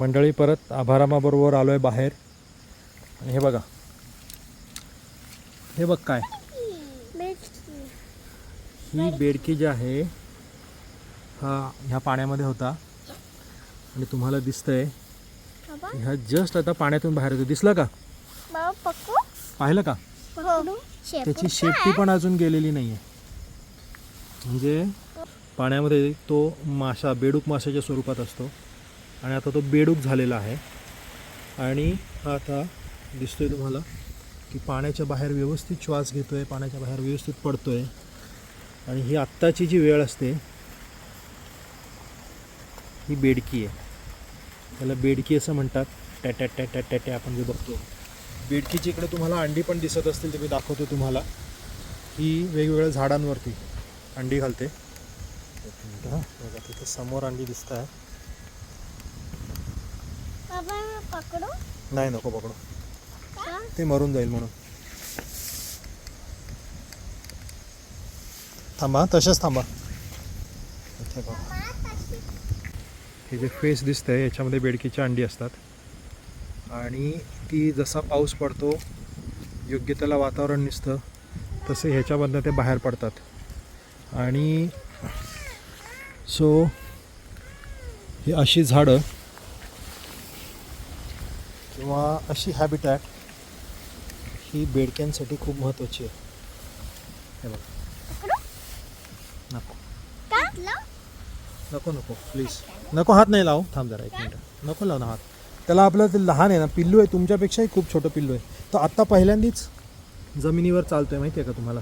मंडळी परत आभारामाबरोबर आलो आहे बाहेर. आणि हे बघा. हे बघ काय. ही बेडकी जी आहे हा ह्या पाण्यामध्ये होता. आणि तुम्हाला दिसतंय. ह्या जस्ट आता पाण्यातून बाहेर येतो दिसलं का? बाबा पक्कू? पाहिलं का? त्याची शेपटी पण अजून गेलेली नाही आहे म्हणजे पाण्यामध्ये तो मासा बेडूक माशाच्या स्वरूपात असतो. आणि आता तो बेडूक झालेला आहे. आणि हा आता दिसतोय तुम्हाला की पाण्याच्या बाहेर व्यवस्थित श्वास घेतो आहे पाण्याच्या बाहेर व्यवस्थित पडतो आहे आणि ही आत्ताची जी वेळ असते ही बेडकी आहे. त्याला बेडकी असं म्हणतात. टॅट्या टॅट्या टॅट्या आपण जे बघतो. बेडकीची इकडे तुम्हाला अंडी पण दिसत असतील ते मी दाखवतो तुम्हाला. ही वेगवेगळ्या झाडांवरती अंडी घालते. हां बघा तिथे समोर अंडी दिसत आहे पकडू? नाही नको पकडू. का? ते मरून जाईल म्हणून. थांबा तसेच थांबा. इथे बघा. हे जे फेस दिसतंय याच्यामध्ये बेडकीची अंडी असतात. आणि ती जसा पाऊस पडतो योग्य त्याला वातावरण दिसतं तसे ह्याच्यामधनं ते बाहेर पडतात. आणि सो ही अशी झाडं किंवा अशी हॅबिटॅट ही बेडक्यांसाठी खूप महत्त्वाची आहे. हे बघा. नको. का? नको नको. प्लीज नको हात नाही लावू. थांब जरा एक मिनिट. नको लाव ना हात. त्याला आपलं ते लहान आहे ना पिल्लू आहे. तुमच्यापेक्षाही खूप छोटं पिल्लू आहे. तो आत्ता पहिल्यांदाच जमिनीवर चालतोय माहिती आहे का तुम्हाला?